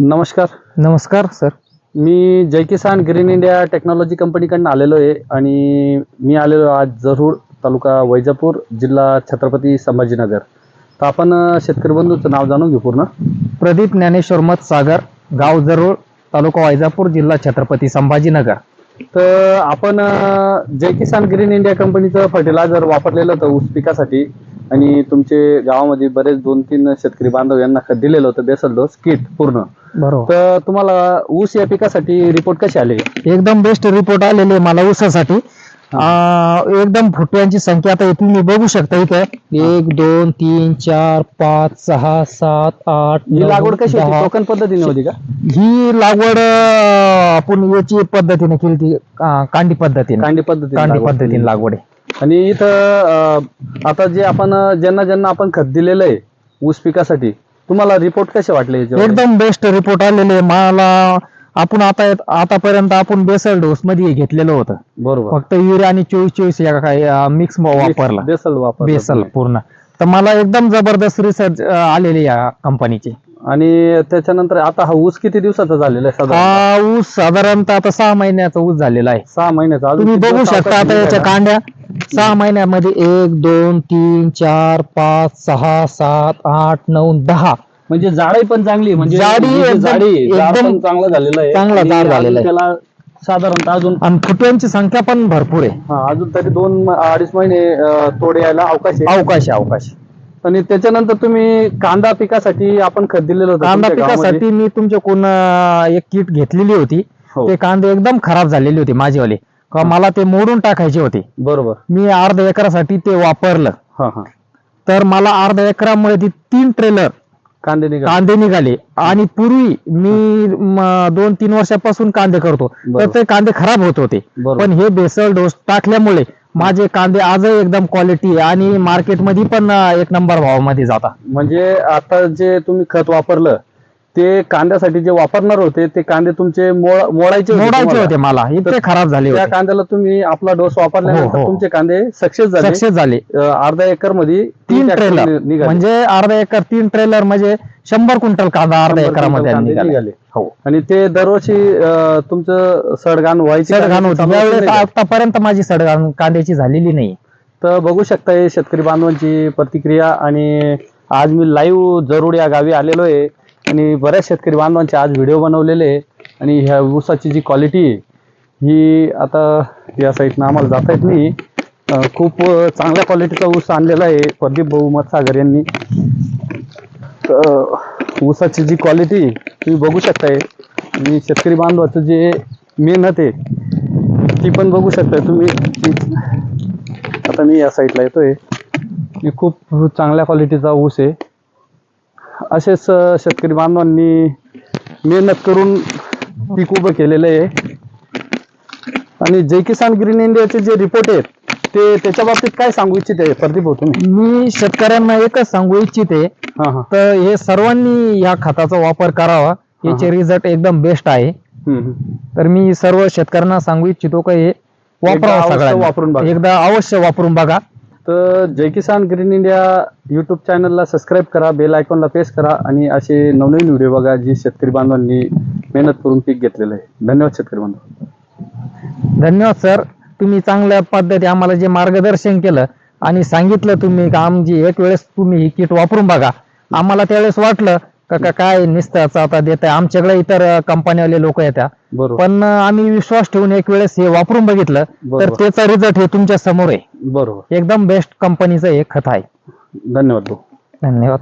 नमस्कार. नमस्कार सर. मी Jai Kisan green India technology कंपनीकडनं आलेलो आहे आणि मी आलेलो आज जरूर तालुका वैजापूर जिल्हा छत्रपती संभाजीनगर. तर आपण शेतकरी बंधूचं नाव जाणून घेऊ पूर्ण. प्रदीप ज्ञानेश्वर मत सागर गाव जरूळ तालुका वैजापूर जिल्हा छत्रपती संभाजीनगर. तर आपण जय किसान ग्रीन इंडिया कंपनीचं फर्टिलायझर वापरलेलं होतं ऊस पिकासाठी. आणि तुमचे गावामध्ये बरेच दोन तीन शेतकरी बांधव यांना खत दिलेलं होतं बेसल डोस किट पूर्ण. बरोबर. तर तुम्हाला ऊस या पिकासाठी रिपोर्ट कसे आले? एकदम बेस्ट रिपोर्ट आलेले मला ऊसासाठी. अं, एकदम फुटव्यांची संख्या आता तुम्ही बघू शकता इथे. एक दोन तीन चार पाच सहा सात आठ ही नऊ, लागवड कशी होती? दहा. टोकन पद्धतीने होती का? ही लागवड अं, आपण याची पद्धतीने केली ती कांडी पद्धतीने. कांडी पद्धतीने कांडी लागवड पद्धतीने. लागवड आहे. आणि इथं अं, आता जे आपण अं, ज्यांना ज्यांना आपण खत दिलेलं आहे ऊस पिकासाठी तुम्हाला रिपोर्ट कसे वाटले याच्यावर? एकदम बेस्ट रिपोर्ट आलेले मला आपण आता आतापर्यंत आपण बेसल डोस मध्ये घेतलेलं होतं. बरोबर. फक्त युरिया आणि चोवीस चोवीस या काही मिक्स वापरला. बेसल वापर बेसल पूर्ण. तर मला एकदम जबरदस्त रिसर्च आलेले या कंपनीचे आणि त्याच्यानंतर आता हा ऊस किती दिवसाचा झालेला आहे साधारण? हा ऊस साधारणतः आता सहा महिन्याचा ऊस झालेला आहे. सहा महिन्याचा. अजून तुम्ही किती बघू दिवस शकता अवकाश आता याच्या? कांड्या. सहा महिन्यामध्ये एक दोन तीन चार पाच सहा सात आठ नऊ दहा म्हणजे जाडी पण चांगली. म्हणजे जाडी एकदम- जाडी एकदम पण चांगलं झालेलं आहे चांगला आणि जाड झालेला आहे. त्याला साधारणतः अजून आणि फुटव्यांची संख्या पण भरपूर आहे हा अजून तरी दोन अडीच महिने अं, तोडे यायला अवकाश आहे अवकाश आहे अवकाश आहे. आणि त्याच्यानंतर तुम्ही कांदा पिकासाठी आपण खत दिलेलं होतं कांदा तुमच्या गावामध्ये. पिकासाठी मी तुमच्याकडून अं, एक किट घेतलेली होती हो ते कांदे एकदम खराब झालेले होते माझेवाले का मला ते मोडून टाकायचे होते. बरोबर. मी अर्ध्या एकरासाठी ते वापरलं. हा हा. तर मला अर्ध्या एकरामुळे ती तीन ट्रेलर कांदे निघाले. कांदे निघाले. आणि पूर्वी मी म, दोन तीन वर्षापासून कांदे करतो. तर बरोबर. ते कांदे खराब होत होते. बरोबर. पण हे बेसल डोस टाकल्यामुळे माझे कांदे आजही एकदम क्वालिटी आणि मार्केटमध्ये पण अं, एक नंबर भावामध्ये जाता म्हणजे आता जे तुम्ही खत वापरलं ते कांद्यासाठी जे वापरणार होते ते कांदे तुमचे मोड- मोडायचे होते मोडायचे तुम्हाला. होते मला. इतके खराब झाले त्या होते. कांद्याला तुम्ही आपला डोस वापरल्यानंतर हो, हो. तुमचे कांदे सक्सेस झाले. सक्सेस झाले. अं, अर्धा एकरमध्ये तीन ट्रेलर निघाले. म्हणजे अर्धा एकर तीन ट्रेलर म्हणजे शंभर क्विंटल कांदा अर्धा शंभर एकरामध्ये कांदे निघाले. निघाले. हो. आणि ते दरवर्षी अं, तुमचं सडगाण व्हायची सडघाण कांद्याची होती. चालू यावेळेस नाही. का? आतापर्यंत माझी सडघाण कांद्याची झालेली नाही. तर बघू शकता हे शेतकरी बांधवांची प्रतिक्रिया आणि आज मी लाईव्ह जरूर या गावी आलेलो आहे. आणि बऱ्याच शेतकरी बांधवांचे आज व्हिडिओ बनवलेले आहे. आणि ह्या ऊसाची जी क्वालिटी आहे ही आता या साईडनं आम्हाला जाता येत नाही. खूप चांगल्या क्वालिटीचा ऊस आणलेला आहे प्रदीप भाऊ मतसागर यांनी. तर ऊसाची जी क्वालिटी तुम्ही बघू शकताय. आणि शेतकरी बांधवाचं जे मेहनत आहे ती पण बघू शकताय तुम्ही. आता मी या साईडला येतोय. खूप चांगल्या क्वालिटीचा ऊस आहे. असेच शेतकरी बांधवांनी मेहनत करून पीक उभं केलेलं आहे. आणि जय किसान ग्रीन इंडियाचे जे रिपोर्ट आहेत ते त्याच्या बाबतीत काय सांगू इच्छिते प्रदीप भाऊ तुम्ही? मी शेतकऱ्यांना एकच सांगू इच्छिते हा हा. तर हे सर्वांनी या खताचा वापर करावा. याचे रिझल्ट एकदम बेस्ट आहे. हम्म, हम्म. तर मी सर्व शेतकऱ्यांना सांगू इच्छितो का हे एकदा अवश्य सगळ्यांनी. वापरून बघा. एकदा अवश्य वापरून बघा. तर Jai Kisan green India YouTube चॅनलला सबस्क्राईब करा बेल आयकॉनला प्रेस करा आणि असे नवनवीन व्हिडिओ बघा जी शेतकरी बांधवांनी मेहनत करून पीक घेतलेलं आहे. धन्यवाद शेतकरी बांधव धन्यवाद सर तुम्ही चांगल्या पद्धती आम्हाला जे मार्गदर्शन केलं आणि सांगितलं तुम्ही का आमची एक वेळेस तुम्ही ही किट वापरून बघा. आम्हाला त्यावेळेस वाटलं का का काय निसत्याचं आता देत आहे आमच्याकडे इतर कंपनीवाले लोक येतात बरोबर. पण आम्ही विश्वास ठेवून एक वेळेस हे वापरून बघितलं तर बरोबर. त्याचा रिझल्ट हे तुमच्यासमोर आहे. बरोबर. एकदम बेस्ट कंपनीचं हे खत आहे. धन्यवाद भाऊ. धन्यवाद.